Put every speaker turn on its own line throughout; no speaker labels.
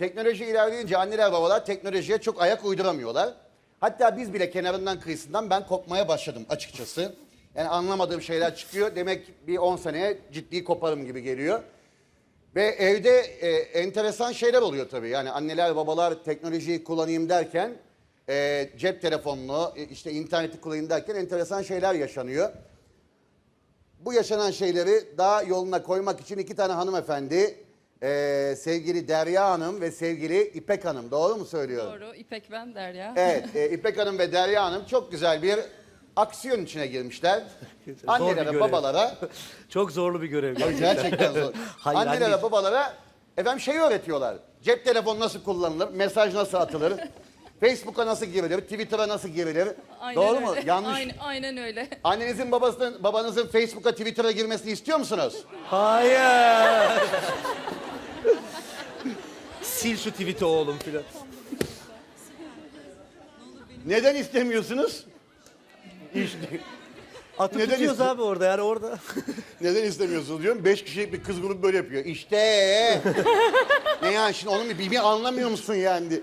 Teknoloji ilerleyince anneler babalar teknolojiye çok ayak uyduramıyorlar. Hatta biz bile kenarından kıyısından ben kopmaya başladım açıkçası. Yani anlamadığım şeyler çıkıyor. Demek bir 10 seneye ciddi koparım gibi geliyor. Ve evde e, enteresan şeyler oluyor tabii. Yani anneler babalar teknolojiyi kullanayım derken e, cep telefonunu e, işte interneti kullanayım derken enteresan şeyler yaşanıyor. Bu yaşanan şeyleri daha yoluna koymak için iki tane hanımefendi e, sevgili Derya Hanım ve sevgili İpek Hanım doğru mu söylüyorum?
Doğru. İpek ben Derya.
Evet e, İpek Hanım ve Derya Hanım çok güzel bir aksiyon içine girmişler. Annelere
görev.
babalara
Çok zorlu bir görev.
Gerçekten zor.
Hayır,
Annelere
anne-
babalara efendim şeyi öğretiyorlar. Cep telefonu nasıl kullanılır, mesaj nasıl atılır, Facebook'a nasıl girilir, Twitter'a nasıl girilir.
Aynen
Doğru
öyle.
mu? Yanlış.
Aynen, aynen öyle.
Annenizin babasının, babanızın Facebook'a, Twitter'a girmesini istiyor musunuz?
Hayır. Sil şu tweet'i oğlum filan.
Neden istemiyorsunuz? İşte.
Atıp
Neden
tutuyoruz abi orada yani orada.
Neden istemiyorsunuz diyorum. Beş kişilik bir kız grubu böyle yapıyor. İşte. ne yani şimdi onun bir, bir anlamıyor musun yani?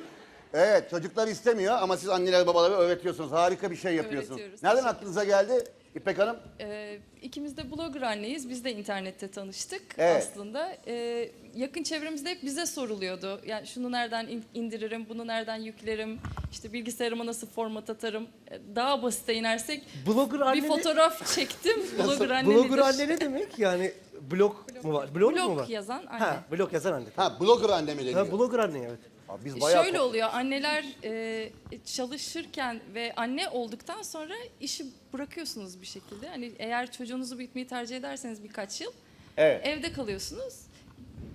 Evet çocuklar istemiyor ama siz anneler babalara öğretiyorsunuz. Harika bir şey yapıyorsunuz.
Öğretiyoruz,
Nereden
teşekkür
aklınıza geldi İpek Hanım?
Ee, ikimiz de blogger anneyiz. Biz de internette tanıştık
Evet.
aslında. Ee, yakın çevremizde hep bize soruluyordu. Yani şunu nereden in- indiririm, bunu nereden yüklerim, işte bilgisayarıma nasıl format atarım. Ee, Daha basite inersek
Blogger anne
bir
ne-
fotoğraf çektim. Blogger anne
Blogger
nedir?
anne ne demek? Yani blog mu var? Blog, mu var?
Blog yazan anne.
Ha, blog yazan anne.
Ha blogger anne mi deniyor?
Ha, blogger anne evet.
Abi biz bayağı
Şöyle oluyor anneler e, çalışırken ve anne olduktan sonra işi bırakıyorsunuz bir şekilde. Hani eğer çocuğunuzu büyütmeyi tercih ederseniz birkaç yıl
Evet.
evde kalıyorsunuz.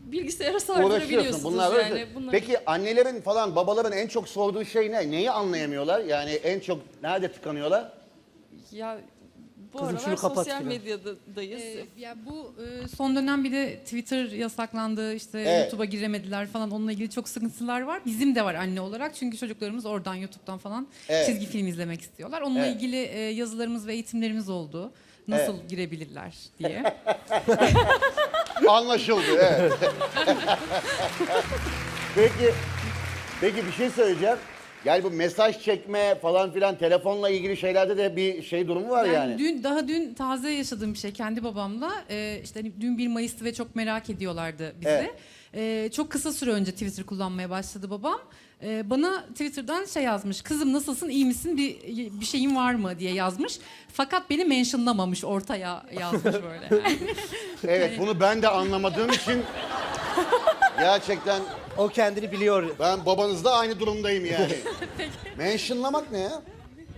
Bilgisayara
uğraşıyorsun.
sardırabiliyorsunuz
Bunlar
yani.
uğraşıyor.
Bunlar-
Peki annelerin falan babaların en çok sorduğu şey ne? Neyi anlayamıyorlar? Yani en çok nerede tıkanıyorlar?
Ya bu
Kızım şunu
aralar
kapat
sosyal
filan.
medyadayız.
Ee, ya bu e, son dönem bir de Twitter yasaklandı, işte
Evet.
YouTube'a giremediler falan onunla ilgili çok sıkıntılar var. Bizim de var anne olarak çünkü çocuklarımız oradan YouTube'dan falan
Evet.
çizgi film izlemek istiyorlar. Onunla
Evet.
ilgili e, yazılarımız ve eğitimlerimiz oldu. Nasıl girebilirler diye.
Anlaşıldı evet. peki, peki bir şey söyleyeceğim. Yani bu mesaj çekme falan filan telefonla ilgili şeylerde de bir şey durumu var
Ben
yani.
dün daha dün taze yaşadığım bir şey kendi babamla. Ee, işte hani dün 1 Mayıs'tı ve çok merak ediyorlardı bizi.
Evet.
Ee, çok kısa süre önce Twitter kullanmaya başladı babam. Ee, bana Twitter'dan şey yazmış. Kızım nasılsın, iyi misin, bir bir şeyin var mı diye yazmış. Fakat beni mentionlamamış, ortaya yazmış böyle. Yani.
Evet bunu ben de anlamadığım için gerçekten
O kendini biliyor.
ben babanızla aynı durumdayım yani. Mentionlamak ne ya?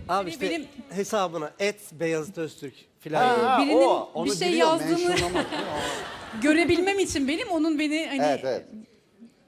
Abi işte
benim-
hesabına et Beyazıt Öztürk filan.
Ha,
birinin
o, onu
bir şey
biliyorum,
yazdığını-
mentionlamak.
Görebilmem için benim onun beni hani
evet evet.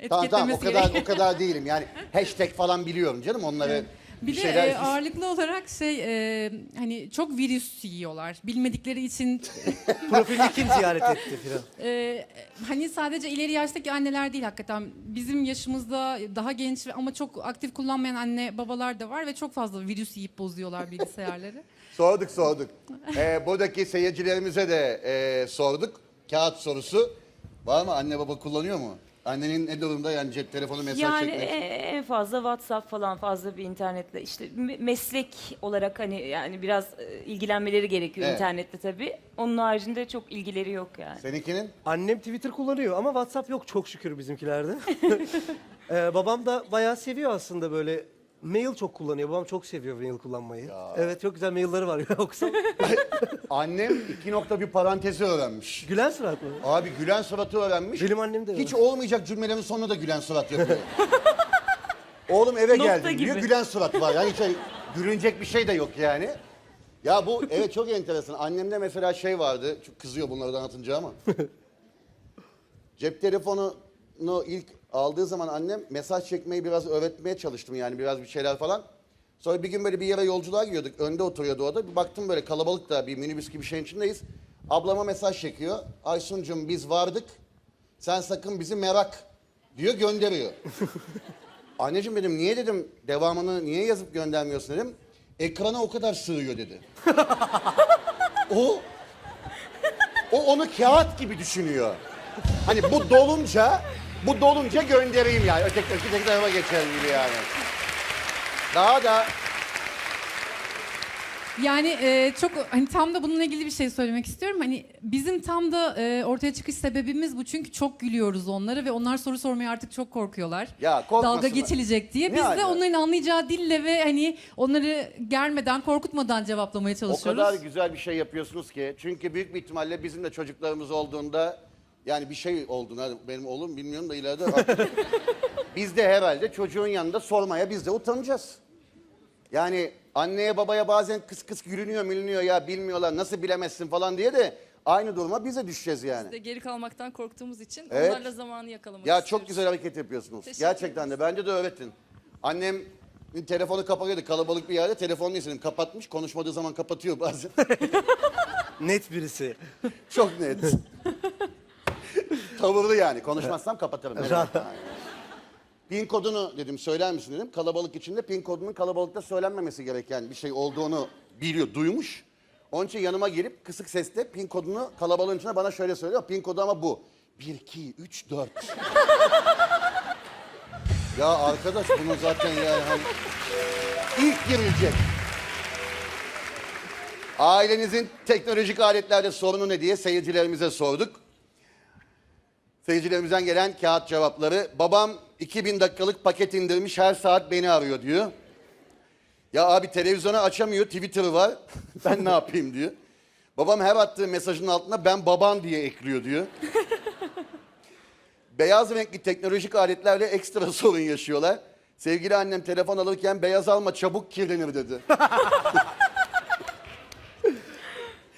Tamam
etiketlemesi
tamam o kadar
gerekiyor.
o kadar değilim. Yani hashtag falan biliyorum canım onları.
Bir de
şeyler-
e, ağırlıklı olarak şey e, hani çok virüs yiyorlar. Bilmedikleri için
Profilini kim ziyaret etti filan.
e, hani sadece ileri yaştaki anneler değil hakikaten. Bizim yaşımızda daha genç ama çok aktif kullanmayan anne babalar da var ve çok fazla virüs yiyip bozuyorlar bilgisayarları.
Sorduk sorduk. Ee, buradaki seyircilerimize de e, sorduk. Kağıt sorusu. Var mı anne baba kullanıyor mu? Annenin ne durumda yani cep telefonu mesaj
Yani
çekmek?
e- en fazla WhatsApp falan fazla bir internetle işte me- meslek olarak hani yani biraz e, ilgilenmeleri gerekiyor
Evet.
internette tabii. Onun haricinde çok ilgileri yok yani.
Seninkinin?
Annem Twitter kullanıyor ama WhatsApp yok çok şükür bizimkilerde. Ee, babam da bayağı seviyor aslında böyle. Mail çok kullanıyor. Babam çok seviyor mail kullanmayı. Evet çok güzel mailleri var. Okusam.
Annem iki nokta bir parantezi öğrenmiş.
Gülen surat mı?
Abi gülen suratı öğrenmiş.
Benim annem de öyle.
Hiç olmayacak cümlelerin sonunda da gülen surat yapıyor. Oğlum eve
Nokta
geldim diyor
gibi.
gülen surat var. Yani hiç öyle gülünecek bir şey de yok yani. Ya bu evet çok enteresan. Annemde mesela şey vardı. Çok kızıyor bunları anlatınca ama. Cep telefonunu ilk aldığı zaman annem mesaj çekmeyi biraz öğretmeye çalıştım yani biraz bir şeyler falan. Sonra bir gün böyle bir yere yolculuğa gidiyorduk. Önde oturuyordu o da. Bir baktım böyle kalabalık da bir minibüs gibi şeyin içindeyiz. Ablama mesaj çekiyor. Aysun'cum biz vardık. Sen sakın bizi merak diyor gönderiyor. Anneciğim dedim niye dedim devamını niye yazıp göndermiyorsun dedim. Ekrana o kadar sığıyor dedi. o o onu kağıt gibi düşünüyor. Hani bu dolunca Bu dolunca göndereyim yani. Öteki, öteki tarafa geçelim gibi yani. Daha da
Yani e, çok hani tam da bununla ilgili bir şey söylemek istiyorum. Hani bizim tam da e, ortaya çıkış sebebimiz bu çünkü çok gülüyoruz onlara ve onlar soru sormaya artık çok korkuyorlar.
Ya korkmasınlar.
Dalga geçilecek diye. Biz de onların anlayacağı dille ve hani onları germeden, korkutmadan cevaplamaya
o
çalışıyoruz.
kadar güzel bir şey yapıyorsunuz ki. Çünkü büyük bir ihtimalle bizim de çocuklarımız olduğunda yani bir şey olduğunda benim oğlum bilmiyorum da ileride biz de herhalde çocuğun yanında sormaya biz de utanacağız. Yani anneye babaya bazen kıs kıs gülünüyor mülünüyor ya bilmiyorlar nasıl bilemezsin falan diye de aynı duruma biz de düşeceğiz yani.
Biz de geri kalmaktan korktuğumuz için
Evet.
onlarla zamanı yakalamak
Ya
istiyoruz.
çok güzel hareket yapıyorsunuz.
Teşekkür
Gerçekten de bence de öğretin. Annem telefonu kapatıyordu kalabalık bir yerde telefonunu istedim kapatmış konuşmadığı zaman kapatıyor bazen.
Net birisi.
çok net. Tavırlı yani konuşmazsam kapatırım. Evet. Pin kodunu dedim söyler misin dedim. Kalabalık içinde pin kodunun kalabalıkta söylenmemesi gereken bir şey olduğunu biliyor, duymuş. Onun için yanıma gelip kısık sesle pin kodunu kalabalığın içinde bana şöyle söylüyor. Pin kodu ama bu. 1, 2, 3, 4. ya arkadaş bunu zaten yani hani ilk girilecek. Ailenizin teknolojik aletlerde sorunu ne diye seyircilerimize sorduk. Seyircilerimizden gelen kağıt cevapları. Babam 2000 dakikalık paket indirmiş her saat beni arıyor diyor. Ya abi televizyonu açamıyor Twitter'ı var. ben ne yapayım diyor. Babam her attığı mesajın altına ben baban diye ekliyor diyor. Beyaz renkli teknolojik aletlerle ekstra sorun yaşıyorlar. Sevgili annem telefon alırken beyaz alma çabuk kirlenir dedi.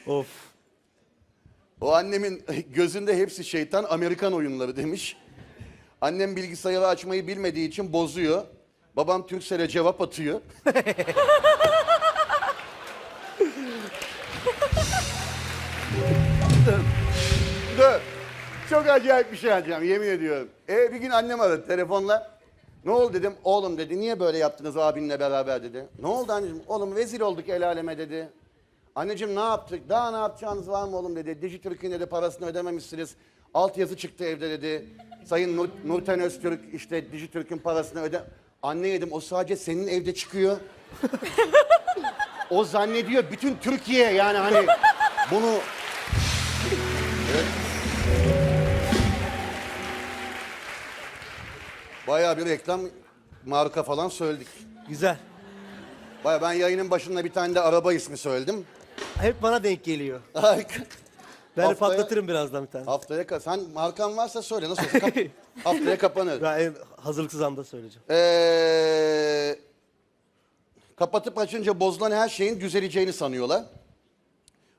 Of.
O annemin gözünde hepsi şeytan Amerikan oyunları demiş. Annem bilgisayarı açmayı bilmediği için bozuyor. Babam Türkcell'e cevap atıyor. Dur. Çok acayip bir şey açacağım yemin ediyorum. E bir gün annem aradı telefonla. Ne oldu dedim. Oğlum dedi niye böyle yaptınız abinle beraber dedi. Ne oldu anneciğim? Oğlum vezir olduk el aleme dedi. Anneciğim ne yaptık? Daha ne yapacağınız var mı oğlum dedi. Dijitürk'ün dedi parasını ödememişsiniz. Altyazı çıktı evde dedi. Sayın Nur, Nurten Öztürk işte Dijitürk'ün parasını öde... Anne dedim o sadece senin evde çıkıyor. o zannediyor bütün Türkiye yani hani bunu... Evet. Bayağı bir reklam marka falan söyledik.
Güzel.
Bayağı ben yayının başında bir tane de araba ismi söyledim.
Hep bana denk geliyor.
Harika.
Ben de
Haftaya-
patlatırım birazdan bir tane.
Haftaya ka- sen markan varsa söyle nasıl olsa kap- haftaya kapanır.
Ben en hazırlıksız anda söyleyeceğim.
Ee, kapatıp açınca bozulan her şeyin düzeleceğini sanıyorlar.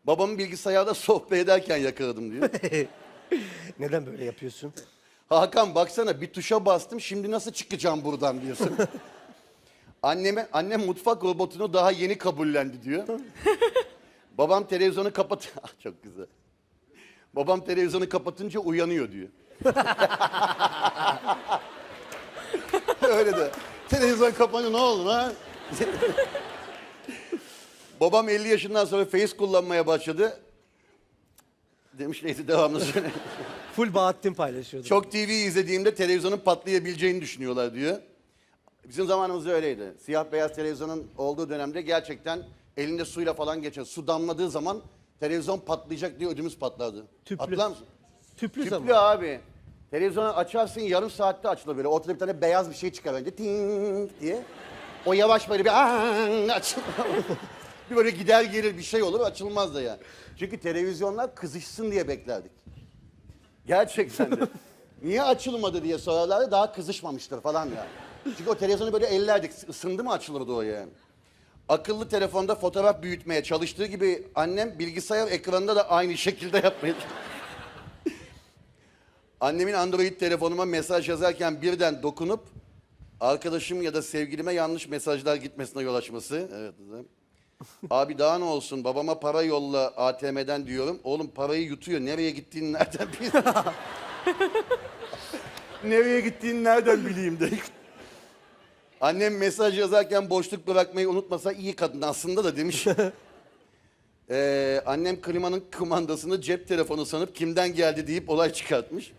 Babamın bilgisayarda sohbet ederken yakaladım diyor.
Neden böyle yapıyorsun?
Hakan baksana bir tuşa bastım şimdi nasıl çıkacağım buradan diyorsun. Anneme, annem mutfak robotunu daha yeni kabullendi diyor. Babam televizyonu kapat... Ah, Çok güzel. Babam televizyonu kapatınca uyanıyor diyor. Öyle de. Televizyon kapanıyor ne oldu lan? Babam 50 yaşından sonra Face kullanmaya başladı. Demiş neyse devamlı söyle.
Full Bahattin paylaşıyordu.
Çok TV izlediğimde televizyonun patlayabileceğini düşünüyorlar diyor. Bizim zamanımızda öyleydi. Siyah beyaz televizyonun olduğu dönemde gerçekten elinde suyla falan geçer. Su damladığı zaman televizyon patlayacak diye ödümüz patlardı.
Tüplü.
Hatırlar mısın?
Tüplü,
Tüplü
zaman.
abi. Televizyonu açarsın yarım saatte açılır böyle. Ortada bir tane beyaz bir şey çıkar önce. Ting diye. O yavaş böyle bir açılır. bir böyle gider gelir bir şey olur açılmaz da yani. Çünkü televizyonlar kızışsın diye beklerdik. Gerçekten de. Niye açılmadı diye sorarlardı daha kızışmamıştır falan ya. Çünkü o televizyonu böyle ellerdik. Isındı mı açılırdı o yani. Akıllı telefonda fotoğraf büyütmeye çalıştığı gibi annem bilgisayar ekranında da aynı şekilde yapmaya Annemin Android telefonuma mesaj yazarken birden dokunup arkadaşım ya da sevgilime yanlış mesajlar gitmesine yol açması. Evet. Abi daha ne olsun babama para yolla ATM'den diyorum. Oğlum parayı yutuyor. Nereye gittiğini nereden bileyim? Nereye gittiğini nereden bileyim de. Annem mesaj yazarken boşluk bırakmayı unutmasa iyi kadın aslında da demiş. Ee, annem klimanın kumandasını cep telefonu sanıp kimden geldi deyip olay çıkartmış.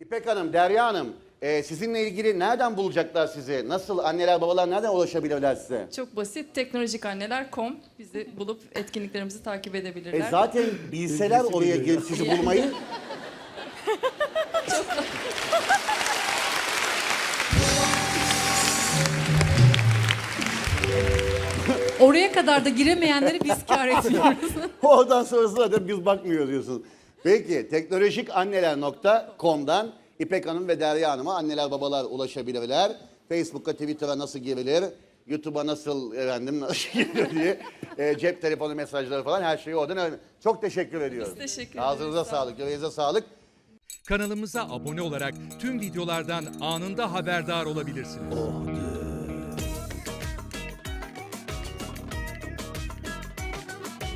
İpek Hanım, Derya Hanım Ee, sizinle ilgili nereden bulacaklar sizi? Nasıl anneler babalar nereden ulaşabilirler size?
Çok basit teknolojikanneler.com bizi bulup etkinliklerimizi takip edebilirler.
E zaten bilseler oraya gelip sizi bulmayı
Oraya kadar da giremeyenleri biz kar etmiyoruz.
Oradan sonrasına zaten biz bakmıyoruz diyorsun. Peki teknolojikanneler.com'dan İpek Hanım ve Derya Hanım'a anneler babalar ulaşabilirler. Facebook'a Twitter'a nasıl girilir? YouTube'a nasıl efendim nasıl girilir diye e, cep telefonu mesajları falan her şeyi oradan öğren. Çok teşekkür ediyorum.
Biz teşekkür ederiz.
Ağzınıza
Sağ
sağlık, yüreğinize sağlık.
Kanalımıza abone olarak tüm videolardan anında haberdar olabilirsiniz.